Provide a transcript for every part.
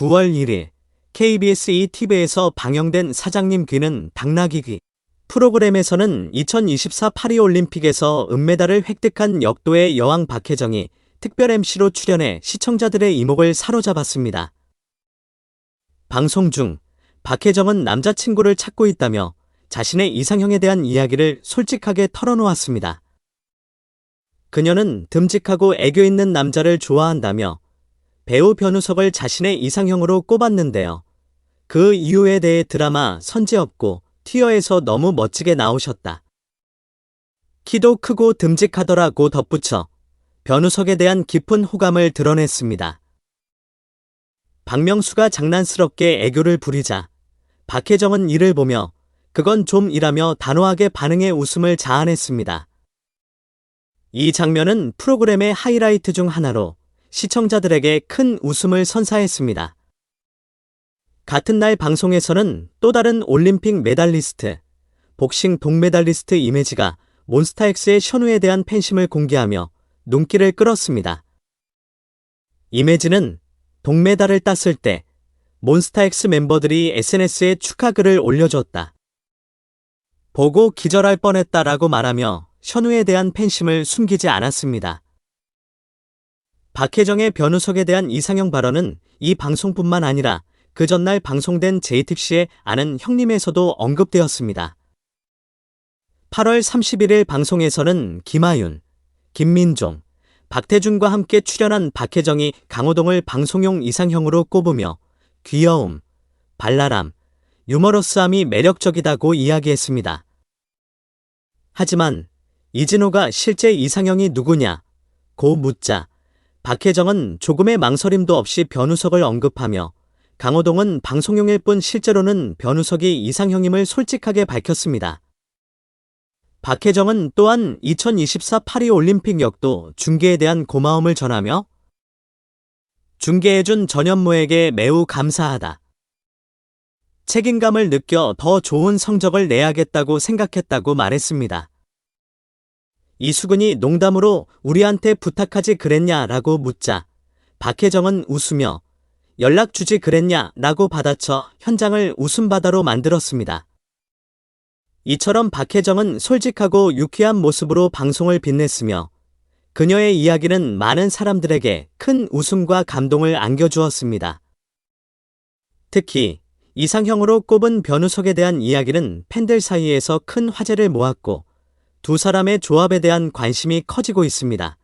9월 1일 KBS ETV에서 방영된 사장님 귀는 당나귀 귀 프로그램에서는 2024 파리올림픽에서 은메달을 획득한 역도의 여왕 박혜정이 특별 MC로 출연해 시청자들의 이목을 사로잡았습니다. 방송 중 박혜정은 남자친구를 찾고 있다며 자신의 이상형에 대한 이야기를 솔직하게 털어놓았습니다. 그녀는 듬직하고 애교 있는 남자를 좋아한다며 배우 변우석을 자신의 이상형으로 꼽았는데요. 그 이유에 대해 드라마 선제없고 티어에서 너무 멋지게 나오셨다. 키도 크고 듬직하더라고 덧붙여 변우석에 대한 깊은 호감을 드러냈습니다. 박명수가 장난스럽게 애교를 부리자 박혜정은 이를 보며 그건 좀 이라며 단호하게 반응해 웃음을 자아냈습니다. 이 장면은 프로그램의 하이라이트 중 하나로 시청자들에게 큰 웃음을 선사했습니다. 같은 날 방송에서는 또 다른 올림픽 메달리스트, 복싱 동메달리스트 이매지가 몬스타엑스의 션우에 대한 팬심을 공개하며 눈길을 끌었습니다. 이매지는 동메달을 땄을 때 몬스타엑스 멤버들이 SNS에 축하 글을 올려줬다. 보고 기절할 뻔했다라고 말하며 션우에 대한 팬심을 숨기지 않았습니다. 박혜정의 변우석에 대한 이상형 발언은 이 방송뿐만 아니라 그 전날 방송된 JTBC의 아는 형님에서도 언급되었습니다. 8월 31일 방송에서는 김하윤, 김민종, 박태준과 함께 출연한 박혜정이 강호동을 방송용 이상형으로 꼽으며 귀여움, 발랄함, 유머러스함이 매력적이다고 이야기했습니다. 하지만 이진호가 실제 이상형이 누구냐? 고 묻자 박혜정은 조금의 망설임도 없이 변우석을 언급하며 강호동은 방송용일 뿐 실제로는 변우석이 이상형임을 솔직하게 밝혔습니다. 박혜정은 또한 2024 파리 올림픽 역도 중계에 대한 고마움을 전하며 중계해준 전현무에게 매우 감사하다. 책임감을 느껴 더 좋은 성적을 내야겠다고 생각했다고 말했습니다. 이수근이 농담으로 우리한테 부탁하지 그랬냐 라고 묻자 박혜정은 웃으며 연락 주지 그랬냐 라고 받아쳐 현장을 웃음바다로 만들었습니다. 이처럼 박혜정은 솔직하고 유쾌한 모습으로 방송을 빛냈으며 그녀의 이야기는 많은 사람들에게 큰 웃음과 감동을 안겨주었습니다. 특히 이상형으로 꼽은 변우석에 대한 이야기는 팬들 사이에서 큰 화제를 모았고 두 사람의 조합에 대한 관심이 커지고 있습니다.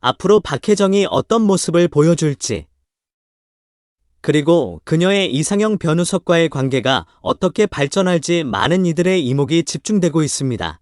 앞으로 박혜정이 어떤 모습을 보여줄지, 그리고 그녀의 이상형 변우석과의 관계가 어떻게 발전할지 많은 이들의 이목이 집중되고 있습니다.